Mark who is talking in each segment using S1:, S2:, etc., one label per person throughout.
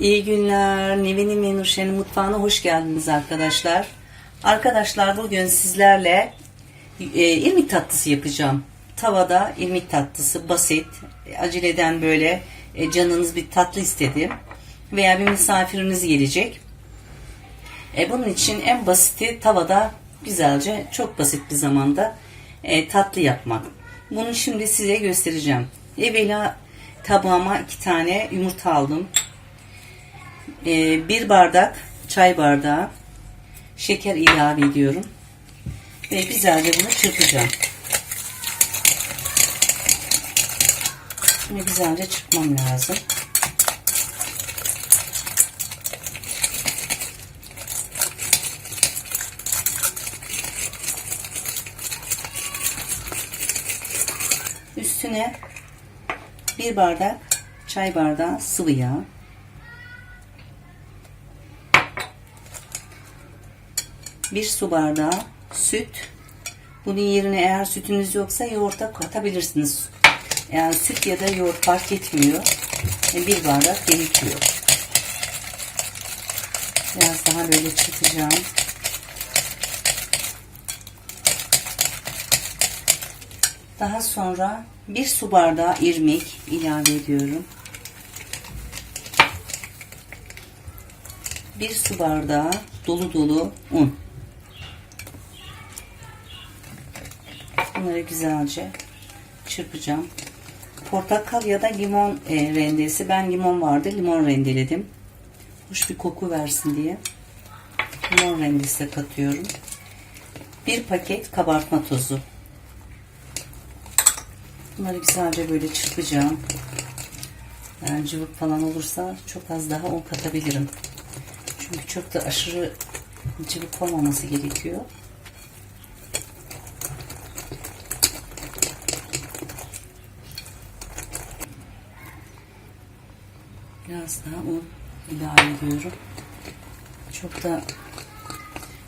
S1: İyi günler. Nevin'in ve Nurşen'in mutfağına hoş geldiniz arkadaşlar. Arkadaşlar bugün sizlerle e, irmik tatlısı yapacağım. Tavada irmik tatlısı basit. Aceleden böyle e, canınız bir tatlı istedi. Veya bir misafiriniz gelecek. E, bunun için en basiti tavada güzelce çok basit bir zamanda e, tatlı yapmak. Bunu şimdi size göstereceğim. Evvela tabağıma iki tane yumurta aldım. E, bir bardak çay bardağı şeker ilave ediyorum. Ve güzelce bunu çırpacağım. Şimdi güzelce çırpmam lazım. Üstüne bir bardak çay bardağı sıvı yağ. Bir su bardağı süt. Bunun yerine eğer sütünüz yoksa yoğurta katabilirsiniz. Yani süt ya da yoğurt fark etmiyor. E, Bir bardak gerekiyor. Biraz daha böyle çırpacağım. Daha sonra bir su bardağı irmik ilave ediyorum. Bir su bardağı dolu dolu un. Bunları güzelce çırpacağım. Portakal ya da limon e, rendesi. Ben limon vardı. Limon rendeledim. Hoş bir koku versin diye. Limon rendesi de katıyorum. Bir paket kabartma tozu. Bunları güzelce böyle çırpacağım. Yani cıvık falan olursa çok az daha un katabilirim. Çünkü çok da aşırı cıvık olmaması gerekiyor. Biraz daha un ilave ediyorum. Çok da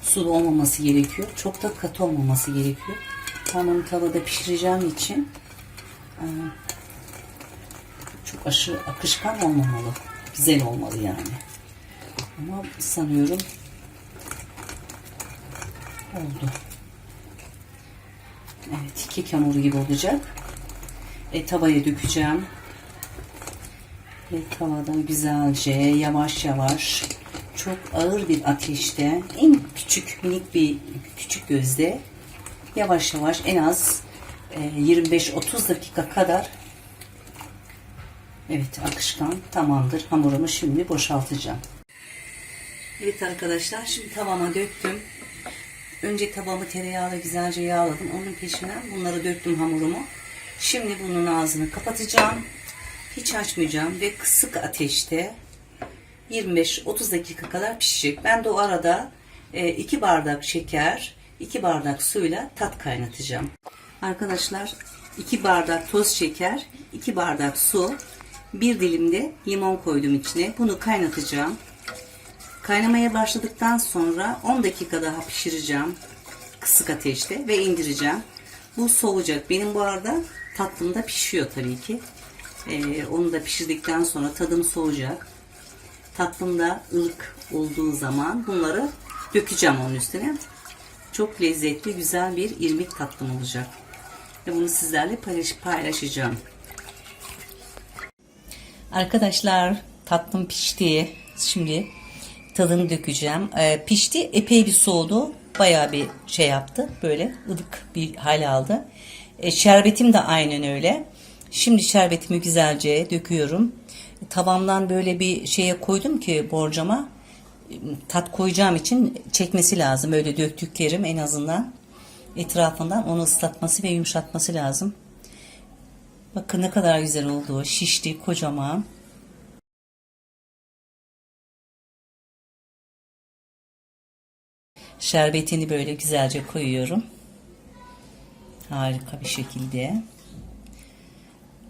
S1: sulu olmaması gerekiyor. Çok da katı olmaması gerekiyor. Ben onu tavada pişireceğim için e, çok aşırı akışkan olmamalı. Güzel olmalı yani. Ama sanıyorum oldu. Evet, kek hamuru gibi olacak. E, tavaya dökeceğim. Ve tavada güzelce yavaş yavaş çok ağır bir ateşte en küçük minik bir küçük gözde yavaş yavaş en az e, 25-30 dakika kadar evet akışkan tamamdır. Hamurumu şimdi boşaltacağım. Evet arkadaşlar şimdi tavama döktüm. Önce tabağımı tereyağıyla güzelce yağladım. Onun peşinden bunları döktüm hamurumu. Şimdi bunun ağzını kapatacağım. Hiç açmayacağım ve kısık ateşte 25-30 dakika kadar pişecek. Ben de o arada 2 bardak şeker, 2 bardak suyla tat kaynatacağım. Arkadaşlar 2 bardak toz şeker, 2 bardak su, bir dilim de limon koydum içine. Bunu kaynatacağım. Kaynamaya başladıktan sonra 10 dakika daha pişireceğim. Kısık ateşte ve indireceğim. Bu soğuyacak. Benim bu arada tatlım da pişiyor tabii ki. Ee, onu da pişirdikten sonra tadım soğuyacak. Tatlım da ılık olduğu zaman bunları dökeceğim onun üstüne. Çok lezzetli, güzel bir irmik tatlım olacak. Ve bunu sizlerle paylaş paylaşacağım. Arkadaşlar tatlım pişti. Şimdi tadını dökeceğim. Ee, pişti. Epey bir soğudu. Bayağı bir şey yaptı. Böyle ılık bir hal aldı. E, şerbetim de aynen öyle. Şimdi şerbetimi güzelce döküyorum. Tavamdan böyle bir şeye koydum ki borcama tat koyacağım için çekmesi lazım. Öyle döktüklerim en azından etrafından onu ıslatması ve yumuşatması lazım. Bakın ne kadar güzel oldu. Şişti kocaman. Şerbetini böyle güzelce koyuyorum. Harika bir şekilde.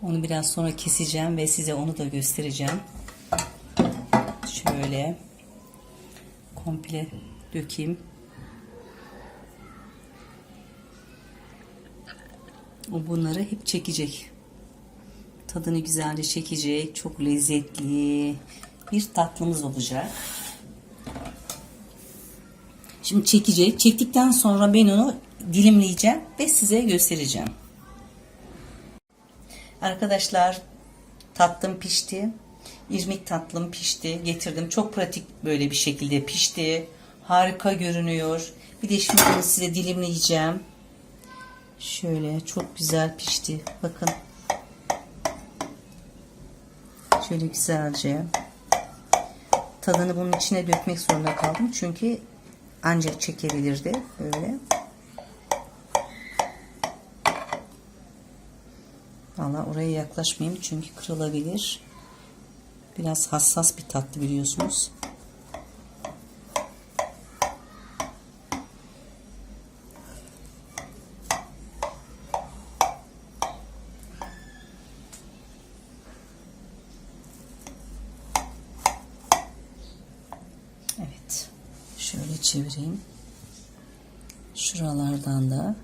S1: Onu biraz sonra keseceğim ve size onu da göstereceğim. Şöyle komple dökeyim. O bunları hep çekecek. Tadını güzelce çekecek. Çok lezzetli. bir tatlımız olacak. Şimdi çekecek. Çektikten sonra ben onu dilimleyeceğim ve size göstereceğim. Arkadaşlar tatlım pişti. İrmik tatlım pişti. Getirdim. Çok pratik böyle bir şekilde pişti. Harika görünüyor. Bir de şimdi size dilimleyeceğim. Şöyle çok güzel pişti. Bakın. Şöyle güzelce. Tadını bunun içine dökmek zorunda kaldım. Çünkü ancak çekebilirdi. Böyle. Valla oraya yaklaşmayayım çünkü kırılabilir. Biraz hassas bir tatlı biliyorsunuz. Evet. Şöyle çevireyim. Şuralardan da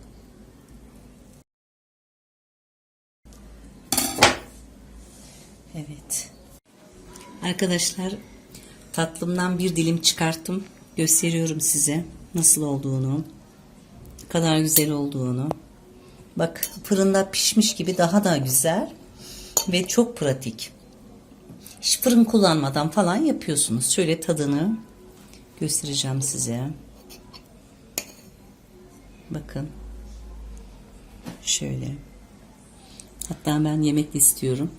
S1: Evet. Arkadaşlar tatlımdan bir dilim çıkarttım. Gösteriyorum size nasıl olduğunu. Ne kadar güzel olduğunu. Bak fırında pişmiş gibi daha da güzel ve çok pratik. Hiç fırın kullanmadan falan yapıyorsunuz. Şöyle tadını göstereceğim size. Bakın. Şöyle. Hatta ben yemek istiyorum.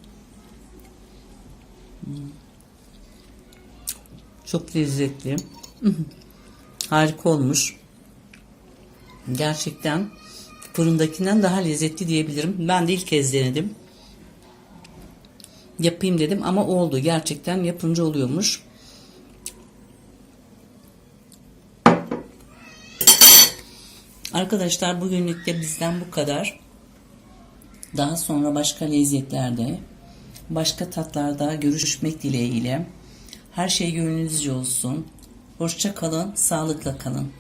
S1: Çok lezzetli. Harika olmuş. Gerçekten fırındakinden daha lezzetli diyebilirim. Ben de ilk kez denedim. Yapayım dedim ama oldu. Gerçekten yapınca oluyormuş. Arkadaşlar bugünlük de bizden bu kadar. Daha sonra başka lezzetlerde, başka tatlarda görüşmek dileğiyle. Her şey gönlünüzce olsun. Hoşça kalın, sağlıkla kalın.